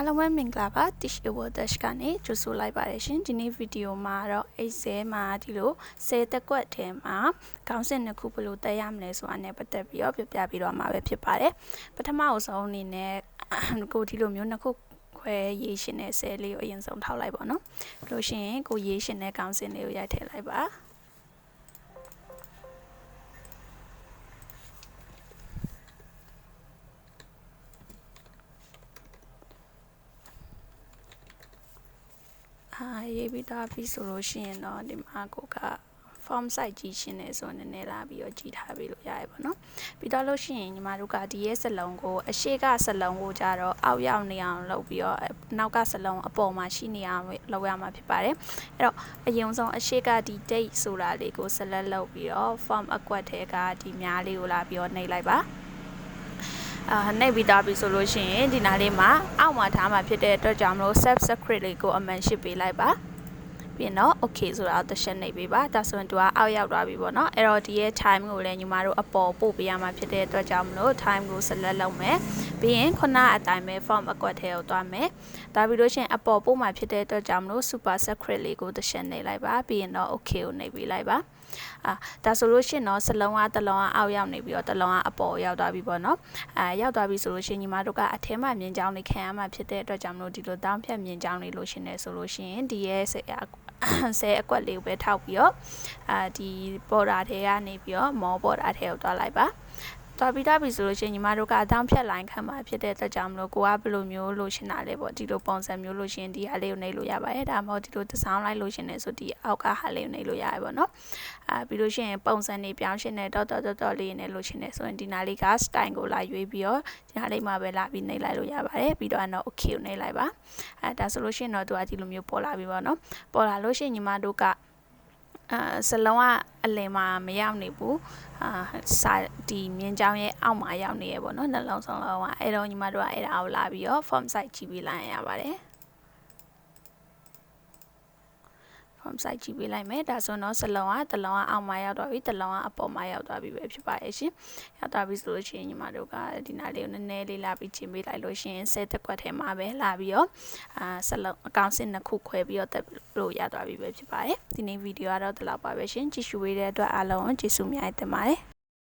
အားလုံးပဲမင်္ဂလာပါ Tish Award Dash ကနေကြိုဆိုလိုက်ပါတယ်ရှင်ဒီနေ့ဗီဒီယိုမှာတော့အိတ်ဆဲမှာဒီလိုဆဲတက်ကွက်ထဲမှာခေါင်းစဉ်နှစ်ခုဘယ်လိုတက်ရမလဲဆိုတာနဲ့ပတ်သက်ပြီးတော့ပြပြပြီးတော့မှာပဲဖြစ်ပါတယ်ပထမအဆုံးအနေနဲ့ကိုဒီလိုမျိုးနှစ်ခုခွဲရေးရှင်တဲ့ဆဲလေးကိုအရင်ဆုံးထောက်လိုက်ပါတော့ပြီးလို့ရှိရင်ကိုရေးရှင်တဲ့ခေါင်းစဉ်လေးကိုရိုက်ထည့်လိုက်ပါ ရေးပြီးသားပြီဆိုလို့ရှိရင်တော့ဒီမှာကိုက form site ကြီးရှင်းနေဆိုနည်းနည်းလာပြီးတော့ကြည်ထားပြီးလို့ရတယ်ပေါ့နော်ပြီးတော့လို့ရှိရင်ညီမတို့ကဒီရဲ့စလုံးကိုအရှိကစလုံးကိုကြတော့အောက်ရောက်နေအောင်လုပ်ပြီးတော့နောက်ကစလုံးအပေါ်မှာရှိနေအောင်လုပ်ရမှာဖြစ်ပါတယ်အဲ့တော့အရင်ဆုံးအရှိကဒီ date ဆိုတာလေးကို select လုပ်ပြီးတော့ form အကွက်ထဲကဒီများလေးကိုလာပြီးတော့နှိပ်လိုက်ပါ အာနှိပ်ပြီးသားပြီဆိုလို့ရှိရင်ဒီနားလေးမှာအောက်မှာထားမှာဖြစ်တဲ့အတွက်ကြောင့်မလို့ sub secret လေးကိုအမှန်ရှိပေးလိုက်ပါပြီးတော့ okay ဆိုတာကိုတစ်ချက်နှိပ်ပေးပါဒါဆိုရင်သူကအောက်ရောက်သွားပြီပေါ့နော်အဲ့တော့ဒီရဲ့ time ကိုလည်းညီမတို့အပေါ်ပို့ပေးရမှာဖြစ်တဲ့အတွက်ကြောင့်မလို့ time ကို select လုပ်မယ် ပြီးရင်ခုနအတိုင်းပဲ form အကွက်ထဲကိုသွားမယ်ဒါပြီးလို့ရှိရင်အပေါ်ပို့မှာဖြစ်တဲ့အတွက်ကြောင့်မလို့ super secret လေးကိုတစ်ချက်နှိပ်လိုက်ပါပြီးရင်တော့ okay ကိုနှိပ်ပေးလိုက်ပါအာဒါဆိုလို့ရှိရင်တော့စလုံးကတစ်လုံးကအောက်ရောက်နေပြီးတော့တစ်လုံးကအပေါ်ရောက်သွားပြီပေါ့နော်အာရောက်သွားပြီဆိုလို့ရှိရင်ညီမတို့ကအထဲမှာမြင်ကြောင်းလေးခံရမှာဖြစ်တဲ့အတွက်ကြောင့်မလို့ဒီလိုတောင်းဖြတ်မြင်ကြောင်းလေးလို့ရှင်နေဆိုလို့ရှိရင်ဒီရဲ့ဆဲဆဲအကွက်လေးကိုပဲထောက်ပြီးတော့အာဒီပေါ်တာထဲကနေပြီးတော့မောပေါ်တာထဲကိုတွားလိုက်ပါ တော်ပြီးသားပြီဆိုလို့ရှိရင်ညီမတို့ကအတောင်းဖြတ်လိုင်းခံမှာဖြစ်တဲ့အတွက်ကြောင့်မလို့ကိုကဘယ်လိုမျိုးလိုချင်တာလဲပေါ့ဒီလိုပုံစံမျိုးလိုချင်ဒီဟာလေးကိုနှိပ်လို့ရပါတယ်ဒါမှမဟုတ်ဒီလိုဒီဇိုင်းလိုက်လိုချင်တယ်ဆိုဒီအောက်ကဟာလေးကိုနှိပ်လို့ရတယ်ပေါ့နော်အာပြီးလို့ရှိရင်ပုံစံတွေပြောင်းရှင်တဲ့တော့တော့တော့လေးနဲ့လိုချင်တယ်ဆိုရင်ဒီနာလေးက style ကိုလာရွေးပြီးတော့ဒီဟာလေးမှာပဲလာပြီးနှိပ်လိုက်လို့ရပါတယ်ပြီးတော့တော့ okay ကိုနှိပ်လိုက်ပါအဲဒါဆိုလို့ရှိရင်တော့သူကဒီလိုမျိုးပေါ်လာပြီပေါ့နော်ပေါ်လာလို့ရှိရင်ညီမတို့က အာစလုံးကအလင်မှာမရောက်နေဘူးအာစာဒီမြင်းချောင်းရဲ့အောက်မှာရောက်နေရပေါ့နော်နှလုံးစုံလုံးကအဲ့တော့ညီမတို့ကအဲ့ဒါကိုလာပြီးတော့ form site ကြည့်ပြီးလိုက်ရပါတယ် form site ကြည့်ပေးလိုက်မယ်ဒါဆိုတော့စလုံးကတစ်လုံးကအောက်မှာရောက်သွားပြီတစ်လုံးကအပေါ်မှာရောက်သွားပြီပဲဖြစ်ပါရဲ့ရှင်ရောက်သွားပြီဆိုလို့ရှိရင်ညီမတို့ကဒီနားလေးကိုနည်းနည်းလေးလာပြီးချင်းပေးလိုက်လို့ရှိရင်ဆဲတက်ကွက်ထဲမှာပဲလာပြီးတော့အာစလုံးအကောင့်စစ်နှစ်ခုခွဲပြီးတော့တက်လို့ရသွားပြီပဲဖြစ်ပါတယ်ဒီနေ့ဗီဒီယိုကတော့ဒီလောက်ပါပဲရှင်ကြည့်ရှုပေးတဲ့အတွက်အားလုံးကျေးဇူးများတင်ပါတယ်